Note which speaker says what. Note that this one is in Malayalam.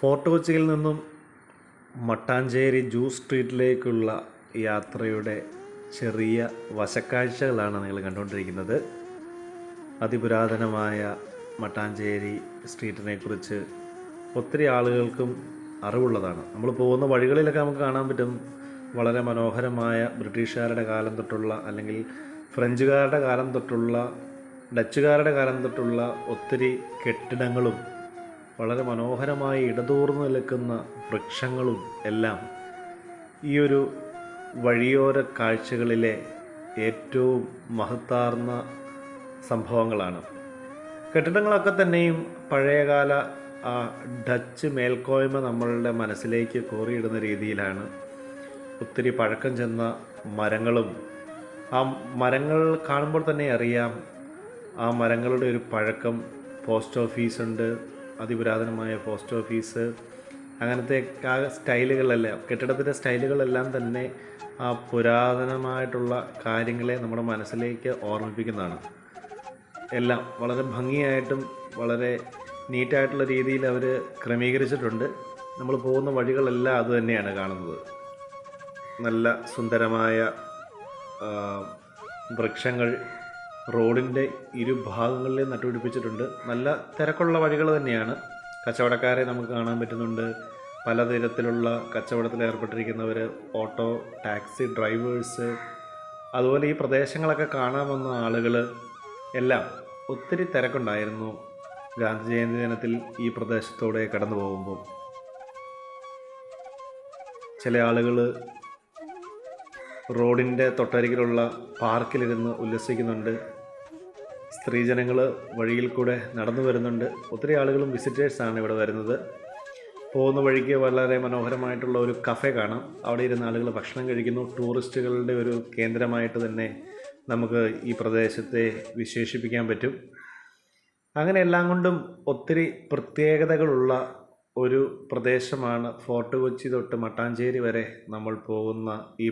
Speaker 1: ഫോർട്ട് കൊച്ചിയിൽ നിന്നും മട്ടാഞ്ചേരി ജൂ സ്ട്രീറ്റിലേക്കുള്ള യാത്രയുടെ ചെറിയ വശക്കാഴ്ചകളാണ് നിങ്ങൾ കണ്ടുകൊണ്ടിരിക്കുന്നത്. അതിപുരാതനമായ മട്ടാഞ്ചേരി സ്ട്രീറ്റിനെ കുറിച്ച് ഒത്തിരി ആളുകൾക്കും അറിവുള്ളതാണ്. നമ്മൾ പോകുന്ന വഴികളിലൊക്കെ നമുക്ക് കാണാൻ പറ്റും. വളരെ മനോഹരമായ ബ്രിട്ടീഷുകാരുടെ കാലം തൊട്ടുള്ള അല്ലെങ്കിൽ ഫ്രഞ്ചുകാരുടെ കാലം തൊട്ടുള്ള ഡച്ചുകാരുടെ കാലം തൊട്ടുള്ള ഒത്തിരി കെട്ടിടങ്ങളും വളരെ മനോഹരമായി ഇടതൂർന്ന് നിൽക്കുന്ന വൃക്ഷങ്ങളും എല്ലാം ഈ ഒരു വഴിയോര കാഴ്ചകളിലെ ഏറ്റവും മഹത്താർന്ന സംഭവങ്ങളാണ്. കെട്ടിടങ്ങളൊക്കെ തന്നെയും പഴയകാല ആ ഡച്ച് മേൽക്കോയ്മ നമ്മളുടെ മനസ്സിലേക്ക് കോറിയിടുന്ന രീതിയിലാണ്. ഒത്തിരി പഴക്കം ചെന്ന മരങ്ങളും. ആ മരങ്ങൾ കാണുമ്പോൾ തന്നെ അറിയാം ആ മരങ്ങളുടെ ഒരു പഴക്കം പോസ്റ്റ് ഓഫീസുണ്ട്. അതിപുരാതനമായ പോസ്റ്റ് ഓഫീസ് അങ്ങനത്തെ ആ സ്റ്റൈലുകളെല്ലാം കെട്ടിടത്തിന്റെ സ്റ്റൈലുകളെല്ലാം തന്നെ ആ പുരാതനമായിട്ടുള്ള കാര്യങ്ങളെ നമ്മുടെ മനസ്സിലേക്ക് ഓർമ്മിപ്പിക്കുന്നതാണ്. എല്ലാം വളരെ ഭംഗിയായിട്ടും വളരെ നീറ്റായിട്ടുള്ള രീതിയിൽ അവർ ക്രമീകരിച്ചിട്ടുണ്ട്. നമ്മൾ പോകുന്ന വഴികളെല്ലാം അത് തന്നെയാണ് കാണുന്നത്. നല്ല സുന്ദരമായ വൃക്ഷങ്ങൾ റോഡിന്റെ ഇരുഭാഗങ്ങളിലും നട്ടുപിടിപ്പിച്ചിട്ടുണ്ട്. നല്ല തിരക്കുള്ള വഴികൾ തന്നെയാണ്. കച്ചവടക്കാരെ നമുക്ക് കാണാൻ പറ്റുന്നുണ്ട്. പലതരത്തിലുള്ള കച്ചവടത്തിൽ ഏർപ്പെട്ടിരിക്കുന്നവർ ഓട്ടോ ടാക്സി ഡ്രൈവേഴ്സ് അതുപോലെ ഈ പ്രദേശങ്ങളൊക്കെ കാണാൻ വന്ന ആളുകൾ എല്ലാം ഒത്തിരി തിരക്കുണ്ടായിരുന്നു. ഗാന്ധി ജയന്തി ദിനത്തിൽ ഈ പ്രദേശത്തൂടെ കടന്നു പോകുമ്പോൾ. ചില ആളുകൾ റോഡിന്റെ തൊട്ടരികിലുള്ള പാർക്കിലിരുന്ന് ഉല്ലസിക്കുന്നുണ്ട്. സ്ത്രീജനങ്ങൾ വഴിയിൽ കൂടെ നടന്നു വരുന്നുണ്ട്. ഒത്തിരി ആളുകളും വിസിറ്റേഴ്സാണ് ഇവിടെ വരുന്നത്. പോകുന്ന വഴിക്ക് വളരെ മനോഹരമായിട്ടുള്ള ഒരു കഫേ കാണാം. അവിടെ ഇരുന്ന് ആളുകൾ ഭക്ഷണം കഴിക്കുന്നു. ടൂറിസ്റ്റുകളുടെ ഒരു കേന്ദ്രമായിട്ട് തന്നെ നമുക്ക് ഈ പ്രദേശത്തെ വിശേഷിപ്പിക്കാൻ പറ്റും. അങ്ങനെ എല്ലാം കൊണ്ടും ഒത്തിരി പ്രത്യേകതകളുള്ള ഒരു പ്രദേശമാണ് ഫോർട്ട് കൊച്ചി തൊട്ട് മട്ടാഞ്ചേരി വരെ നമ്മൾ പോകുന്ന ഈ